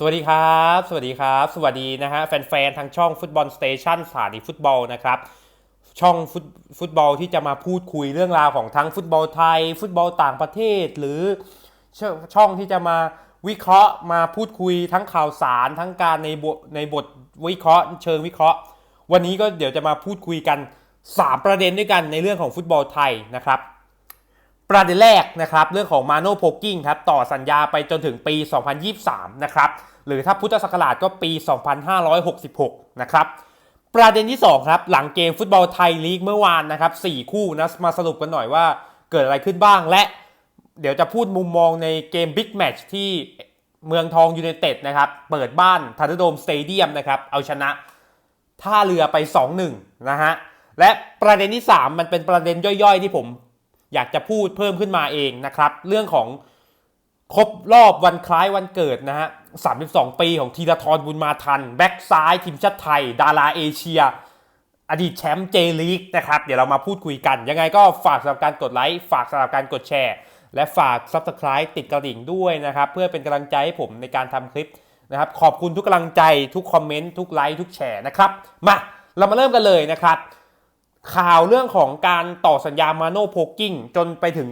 สวัสดีครับ สวัสดีครับ สวัสดีนะฮะแฟนๆทางช่องฟุตบอลสเตชันสถานีฟุตบอลนะครับช่องฟุตฟุตบอลที่จะมาพูดคุยเรื่องราวของทั้งฟุตบอลไทย ฟุตบอลต่างประเทศ หรือชช่องที่จะมาวิเคราะห์มาพูดคุยทั้งข่าวสารทั้งการในบทในบทวิเคราะห์ เชิงวิเคราะห์ วันนี้ก็เดี๋ยวจะมาพูดคุยกัน 3 ประเด็นด้วยกันในเรื่องของฟุตบอลไทยนะครับ ประเด็นแรกนะครับเรื่องของมาโนโพกิ้งครับต่อสัญญาไปจนถึงปี 2023 นะครับหรือถ้าพุทธศักราชก็ปี 2566 นะครับประเด็นที่ 2 ครับ หลังเกมฟุตบอลไทยลีกเมื่อวานนะครับ4คู่นะมาสรุปกันหน่อยว่าเกิดอะไรขึ้นบ้างและเดี๋ยวจะพูดมุมมองในเกมบิ๊กแมตช์ที่เมืองทองยูไนเต็ดนะครับเปิดบ้านทันโดมสเตเดียมนะครับเอาชนะท่าเรือไป 2-1 นะฮะและประเด็นที่ 3 มันเป็นประเด็นย่อยๆ ที่ผม อยากจะพูดเพิ่มขึ้นมาเองนะครับ เรื่องของครบรอบวันคล้ายวันเกิดนะฮะ 32 ปีของธีรทรบุญมาทัน แบ็กซ้ายทีมชาติไทย ดาราเอเชีย อดีตแชมป์เจลีกนะครับ เดี๋ยวเรามาพูดคุยกัน ยังไงก็ฝากสำหรับการกดไลค์ ฝากสำหรับการกดแชร์ และฝาก Subscribe ติดกระดิ่งด้วยนะครับ เพื่อเป็นกำลังใจให้ผมในการทำคลิปนะครับ ขอบคุณทุกกำลังใจ ทุกคอมเมนต์ ทุกไลค์ ทุกแชร์นะครับ มา เรามาเริ่มกันเลยนะครับ ข่าวเรื่องของการต่อสัญญามาโนโพกิ้งจนไปถึง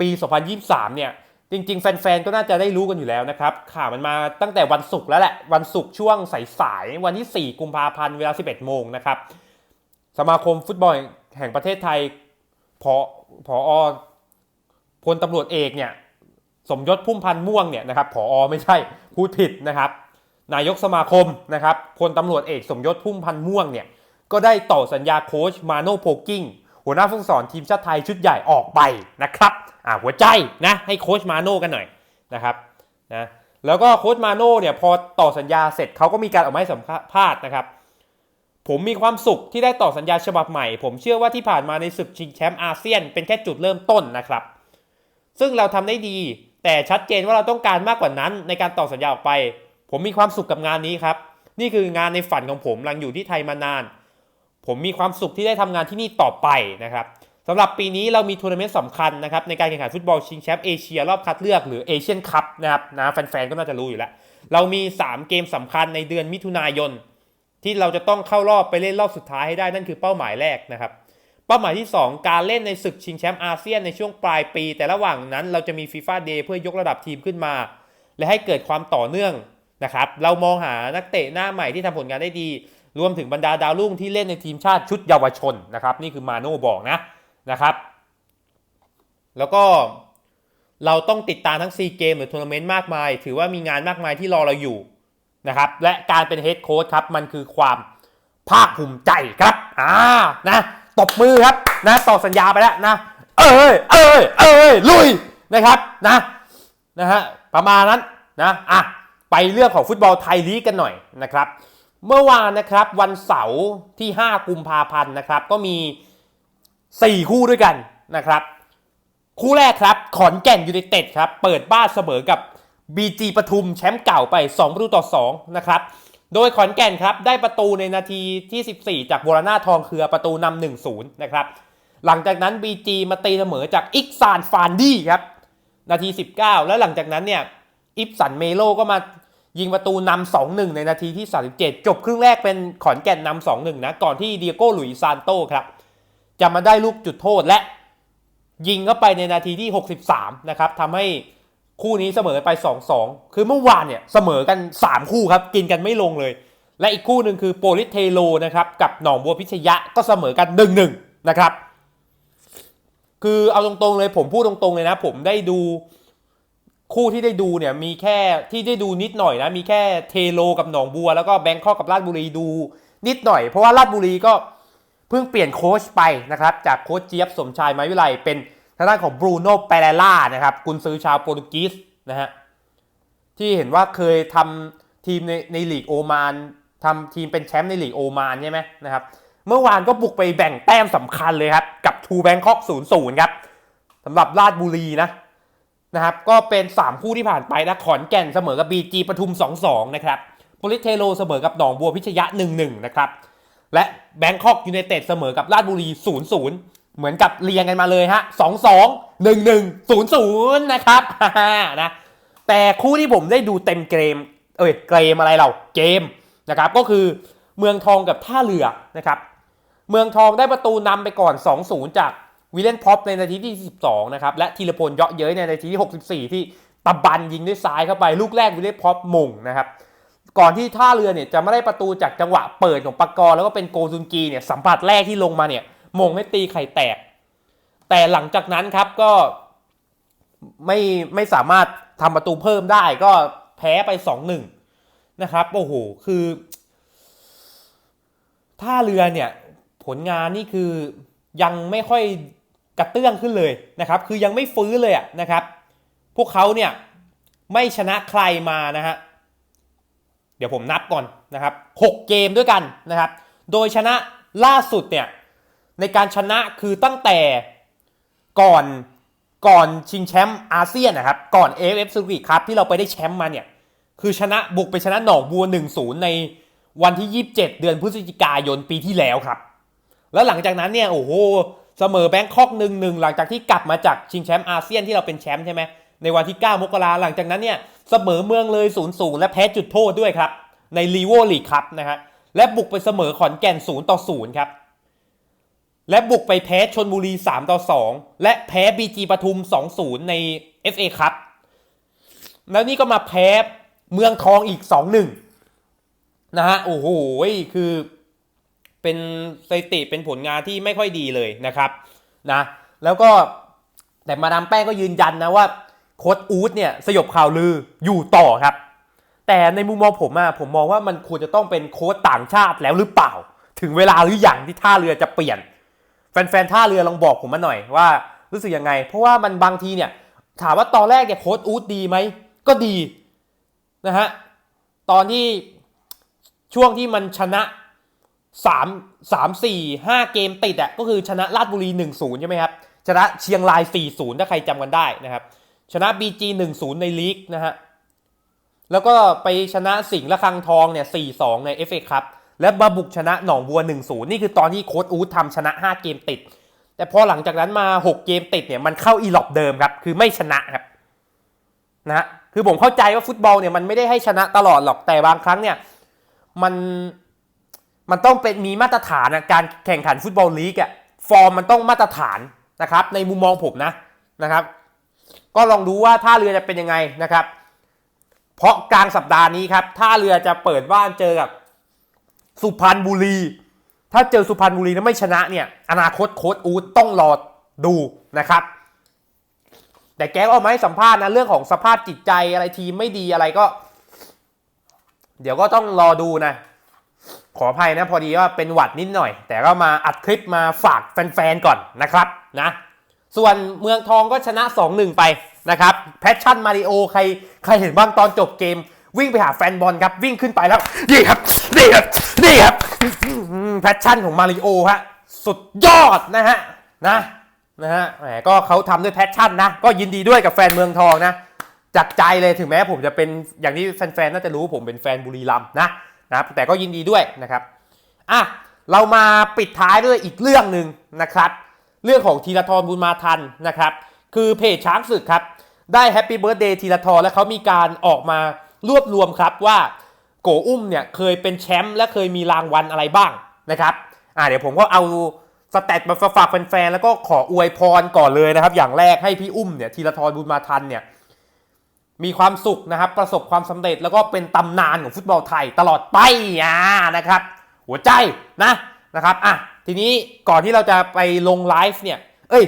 ปี 2023 เนี่ย จริง ๆ แฟน ๆ ก็น่าจะได้รู้กันอยู่แล้วนะครับ ข่าวมันมาตั้งแต่วันศุกร์แล้วแหละ วันศุกร์ช่วงสาย ๆ วันที่ 4 กุมภาพันธ์เวลา 11 โมงนะครับ สมาคมฟุตบอลแห่งประเทศไทยพอพอพลตำรวจเอกเนี่ยสมยศพุ่มพันธ์ม่วงเนี่ยนะครับผอไม่ใช่พูดผิดนะครับ นายกสมาคมนะครับพลตำรวจเอกสมยศพุ่มพันธ์ม่วงเนี่ย ก็ได้ต่อสัญญาโค้ชมาโนโพกิ้งหัวหน้าผู้สอนทีมชาติไทยชุดใหญ่ออกไปนะครับอ่าหัวใจนะให้โค้ชมาโน่กันหน่อยนะครับนะแล้วก็โค้ชมาโน่เนี่ยพอต่อสัญญาเสร็จเขาก็มีการออกมาให้สัมภาษณ์นะครับ ผมมีความสุขที่ได้ต่อสัญญาฉบับใหม่ ผมเชื่อว่าที่ผ่านมาในศึกชิงแชมป์อาเซียนเป็นแค่จุดเริ่มต้นนะครับ ซึ่งเราทำได้ดี แต่ชัดเจนว่าเราต้องการมากกว่านั้นในการต่อสัญญาออกไป ผมมีความสุขกับงานนี้ครับ นี่คืองานในฝันของผมหลังอยู่ที่ไทยมานาน ผมมีความสุขที่ได้ทำงานที่นี่ต่อไปนะครับสำหรับปีนี้เรามีทัวร์นาเมนต์สำคัญนะครับในการแข่งขันฟุตบอลชิงแชมป์เอเชียรอบคัดเลือกหรือเอเชียนคัพนะครับนะแฟนๆ ก็น่าจะรู้อยู่แล้ว เรามี 3 เกมสำคัญในเดือนมิถุนายน ที่เราจะต้องเข้ารอบไปเล่นรอบสุดท้ายให้ได้นั่นคือเป้าหมายแรกนะครับเป้าหมายที่ 2 การเล่นในศึกชิงแชมป์อาเซียนในช่วงปลายปี แต่ระหว่างนั้นเราจะมีฟีฟ่าเดย์เพื่อยกระดับทีมขึ้นมา และให้เกิดความต่อเนื่องนะครับเรามองหานักเตะหน้าใหม่ที่ทำผลงานได้ดี รวมถึงบรรดาดาวรุ่งที่เล่นในทีมชาติชุดเยาวชนนะครับ นี่คือมาโน่บอกนะนะครับ แล้วก็เราต้องติดตามทั้ง4เกมหรือทัวร์นาเมนต์มากมาย ถือว่ามีงานมากมายที่รอเราอยู่นะครับ และการเป็นเฮดโค้ชครับ มันคือความภาคภูมิใจครับอ่านะตบมือครับนะต่อสัญญาไปแล้วนะ เอ้ยเอ้ยเอ้ยลุยนะครับนะนะฮะประมาณนั้นนะอะไปเรื่องของฟุตบอลไทยลีกกันหน่อยนะครับ เมื่อวานนะครับวันเสาร์ที่ 5 กุมภาพันธ์นะครับ ก็มี 4 คู่ด้วยกันนะครับ คู่แรกครับขอนแก่นยูไนเต็ดครับ เปิดบ้านเสมอกับ BG ปทุมแชมป์เก่าไป2ประตูต่อ2นะครับโดยขอนแก่นครับได้ประตูในนาทีที่ 14 จากโบราณาทองเครือประตูนำ1-0นะครับหลังจากนั้น BG มาตีเสมอจากอิกซานฟานดี้ครับนาที 19 แล้วหลังจากนั้นเนี่ยอิฟสันเมโลก็มา ยิงประตูนำ2-1ในนาทีที่ 37 จบครึ่งแรกเป็นขอนแก่นนำ2-1นะ ก่อนที่เดียโก้หลุยซานโตครับ จะมาได้ลูกจุดโทษและ ยิงเข้าไปในนาทีที่ 63 นะครับทำให้คู่นี้เสมอไป 2-2 คือเมื่อวานเนี่ยเสมอกัน 3 คู่ครับ กินกันไม่ลงเลย และอีกคู่หนึ่งคือโปลิสเทโลนะครับกับหนองบัวพิชยะก็เสมอกัน 1-1 นะครับ คือเอาตรงๆเลยผมพูดตรงๆเลยนะ ผมได้ดู คู่ที่ได้ดูเนี่ยมีแค่ที่ได้ดูนิดหน่อยนะมีแค่เทโลกับหนองบัว แล้วก็แบงคอกกับราชบุรีดูนิดหน่อย เพราะว่าราชบุรีก็เพิ่งเปลี่ยนโค้ชไปนะครับจากโค้ชเจี๊ยบสมชายไม้วิไลเป็นทางด้านของบรูโน่เปเรล่านะครับกุนซือชาวโปรตุกีสนะฮะที่เห็นว่าเคยทำทีมในในลีกโอมานทำทีมเป็นแชมป์ในลีกโอมานใช่ไหมนะครับเมื่อวานก็บุกไปแบ่งแต้มสำคัญเลยครับ กับทูแบงคอก0ูนย์ครับสำหรับราชบุรีนะ นะครับก็เป็น 3 คู่ที่ผ่านไปนะขอนแก่นเสมอกับ BG ปทุม 2-2 นะครับโปลิเทโลเสมอกับหนองบัวพิชยะ 1-1 นะครับ และแบงคอกยูไนเต็ดเสมอกับราชบุรี 0-0 เหมือนกับเรียงกันมาเลยฮะ 2-2 1-1 0-0 นะครับนะแต่คู่ที่ผมได้ดูเต็มเกม เอ้ยเกมอะไรเราเกมนะครับก็คือเมืองทองกับท่าเรือนะครับ เมืองทองได้ประตูนำไปก่อน 2-0 จาก วิลเลนพ็อปในนาทีที่ 12 นะครับ และธีรพลเยาะเย้ยในนาทีที่ 64 ที่ตะบันยิงด้วยซ้ายเข้าไป ลูกแรกวิลเลนพ็อปมุงนะครับ ก่อนที่ท่าเรือเนี่ยจะไม่ได้ประตูจากจังหวะเปิดของปากกรแล้วก็เป็นโกซุนกีเนี่ยสัมผัสแรกที่ลงมาเนี่ยมงให้ตีไข่แตก แต่หลังจากนั้นครับก็ไม่ไม่สามารถทำประตูเพิ่มได้ก็แพ้ไป 2-1 นะครับโอ้โหคือท่าเรือเนี่ยผลงานนี่คือยังไม่ค่อย กระเตื้องขึ้นเลยนะครับ คือยังไม่ฟื้นเลยอะนะครับ พวกเขาเนี่ยไม่ชนะใครมานะฮะ เดี๋ยวผมนับก่อนนะครับ6เกมด้วยกันนะครับ โดยชนะล่าสุดเนี่ยในการชนะคือตั้งแต่ก่อนก่อนชิงแชมป์อาเซียนนะครับ ก่อน AFF ซูริครับที่เราไปได้แชมป์มาเนี่ย คือชนะบุกไปชนะหนองบัว 1-0 ในวันที่ 27 เดือนพฤศจิกายนปีที่แล้วครับ แล้วหลังจากนั้นเนี่ยโอ้โห เสมอแบงคอกหนึ่งหนึ่งหลังจากที่กลับมาจากชิงแชมป์อาเซียนที่เราเป็นแชมป์ใช่ไหมในวันที่ 9 มกราหลังจากนั้นเนี่ยเสมอเมืองเลย0-0และแพ้จุดโทษด้วยครับ ในลีโวลีครับนะฮะและบุกไปเสมอขอนแก่น0ต่อ0ครับ และบุกไปแพ้ชนบุรี 3 ต่อ 2 และแพ้บีจีปทุม 2-0 ใน FA ครับแล้วนี่ก็มาแพ้เมืองทองอีก 2-1นะฮะโอ้โหคือ เป็นสถิติเป็นผลงานที่ไม่ค่อยดีเลยนะครับนะแล้วก็แต่มาดามแป้งก็ยืนยันนะว่าโค้ดอูดเนี่ยสยบข่าวลืออยู่ต่อครับ แต่ในมุมมองผมอะผมมองว่ามันควรจะต้องเป็นโค้ดต่างชาติแล้วหรือเปล่า ถึงเวลาหรืออยังที่ท่าเรือจะเปลี่ยน แฟนๆท่าเรือลองบอกผมมาหน่อยว่ารู้สึกยังไง เพราะว่ามันบางทีเนี่ยถามว่าตอนแรกเนี่ยโค้ดอูดดีไหมก็ดีนะฮะตอนที่ช่วงที่มันชนะ 3 3 4 5เกมติดอะก็คือชนะราชบุรี1-0ใช่ไหมครับ ชนะเชียงราย4-0ถ้าใครจำกันได้นะครับ ชนะ BG 1-0ในลีกนะฮะแล้วก็ไปชนะสิงห์ละคังทองเนี่ย4-2ใน FA ครับและบาบุกชนะหนองบัว 1-0 นี่คือตอนที่โค้ดอูดทำชนะ 5 เกมติด แต่พอหลังจากนั้นมา 6 เกมติดเนี่ยมันเข้าอีหลอบเดิมครับ คือไม่ชนะครับนะฮะคือผมเข้าใจว่าฟุตบอลเนี่ยมันไม่ได้ให้ชนะตลอดหรอกแต่บางครั้งเนี่ยมัน มันต้องเป็นมีมาตรฐานอะการแข่งขันฟุตบอลลีกอะฟอร์มมันต้องมาตรฐานนะครับ ในมุมมองผมนะนะครับ ก็ลองดูว่าท่าเรือจะเป็นยังไงนะครับ เพราะกลางสัปดาห์นี้ครับท่าเรือจะเปิดบ้านเจอกับสุพรรณบุรี ถ้าเจอสุพรรณบุรีแล้วไม่ชนะเนี่ยอนาคตโค้ดอูดต้องรอดูนะครับ แต่แกก็ออกมาให้สัมภาษณ์นะเรื่องของสภาพจิตใจอะไรทีมไม่ดีอะไรก็ เดี๋ยวก็ต้องรอดูนะ ขออภัยนะพอดีว่าเป็นหวัดนิดหน่อย แต่ก็มาอัดคลิปมาฝากแฟนๆก่อนนะครับนะส่วนเมืองทองก็ชนะ 2-1 ไปนะครับแพชชั่นมาริโอใครใครเห็นบ้างตอนจบเกม วิ่งไปหาแฟนบอลครับ วิ่งขึ้นไปแล้ว นี่ครับ นี่ครับ นี่ครับแพชชั่นของมาริโอฮะสุดยอดนะฮะนะนะฮะแหมก็เขาทำด้วยแพชชั่นนะ ก็ยินดีด้วยกับแฟนเมืองทองนะจากใจเลยถึงแม้ผมจะเป็นอย่างที่แฟนๆน่าจะรู้ผมเป็นแฟนบุรีรัมย์นะ นะครับแต่ก็ยินดีด้วยนะครับอะเรามาปิดท้ายด้วยอีกเรื่องหนึ่งนะครับ เรื่องของธีรทรบุญมาทันนะครับ คือเพจช้างศึกครับ ได้แฮปปี้เบิร์ดเดย์ธีรทรและเขามีการออกมารวบรวมครับว่าโกอุ้มเนี่ยเคยเป็นแชมป์และเคยมีรางวัลอะไรบ้างนะครับอ่าเดี๋ยวผมก็เอาสแตทมาฝากแฟนๆแล้วก็ขออวยพรก่อนเลยนะครับ อย่างแรกให้พี่อุ้มเนี่ยธีรทรบุญมาทันเนี่ย มีความสุขนะครับ ประสบความสำเร็จแล้วก็เป็นตำนานของฟุตบอลไทยตลอดไปอ่านะครับ หัวใจนะนะครับอะทีนี้ก่อนที่เราจะไปลงไลฟ์เนี่ยเอ้ย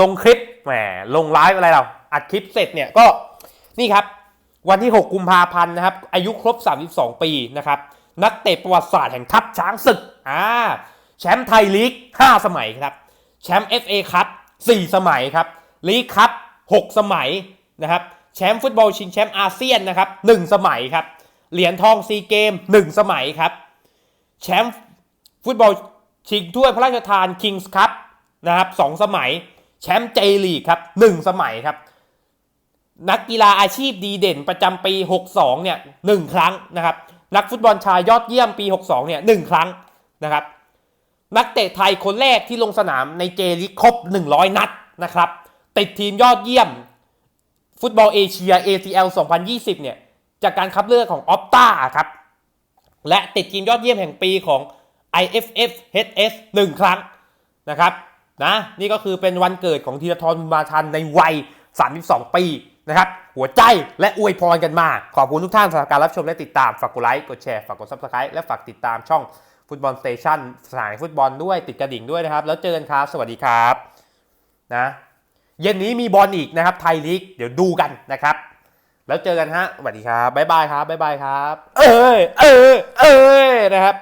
ลงคลิปแหมลงไลฟ์อะไรเราอัดคลิปเสร็จเนี่ยก็นี่ครับ วันที่ 6 กุมภาพันธ์นะครับ อายุครบ 32 ปีนะครับ นักเตะประวัติศาสตร์แห่งทัพช้างศึกอ่าแชมป์ไทยลีก 5 สมัยครับแชมป์ FA ครับ4สมัยครับลีกครับ6สมัยนะครับ แชมป์ฟุตบอลชิงแชมป์อาเซียนนะครับ1สมัยครับ เหรียญทองซีเกม1สมัยครับ แชมป์ฟุตบอลชิงถ้วยพระราชทานคิงส์คัพนะครับสองสมัย แชมป์เจลีกครับหนึ่งสมัยครับ นักกีฬาอาชีพดีเด่นประจำปี 62เนี่ยหนึ่งครั้งนะครับ นักฟุตบอลชายยอดเยี่ยมปี 62เนี่ยหนึ่งครั้งนะครับนักเตะไทยคนแรกที่ลงสนามในเจลีกครบ 100 นัดนะครับ ติดทีมยอดเยี่ยม ฟุตบอลเอเชีย ACL 2020 เนี่ย จากการคัดเลือกของออปตาครับ และติดทีมยอดเยี่ยมแห่งปีของ IFF HS 1 ครั้งนะครับนะนี่ก็คือเป็นวันเกิดของธีรทรบุญมาทันในวัย 32 ปีนะครับ หัวใจและอวยพรกันมา ขอบคุณทุกท่านสำหรับการรับชมและติดตาม ฝากกดไลค์ กดแชร์ ฝากกด Subscribe และฝากติดตามช่องฟุตบอลสเตชันสานฟุตบอลด้วยติดกระดิ่งด้วยนะครับ แล้วเจอกันครับ สวัสดีครับนะ เย็นนี้มีบอลอีกนะครับไทยลีกเดี๋ยวดูกันนะครับ แล้วเจอกันฮะสวัสดีครับบ๊ายบายครับบ๊ายบายครับ เอ้ยเอ้ยเอ้ยนะครับ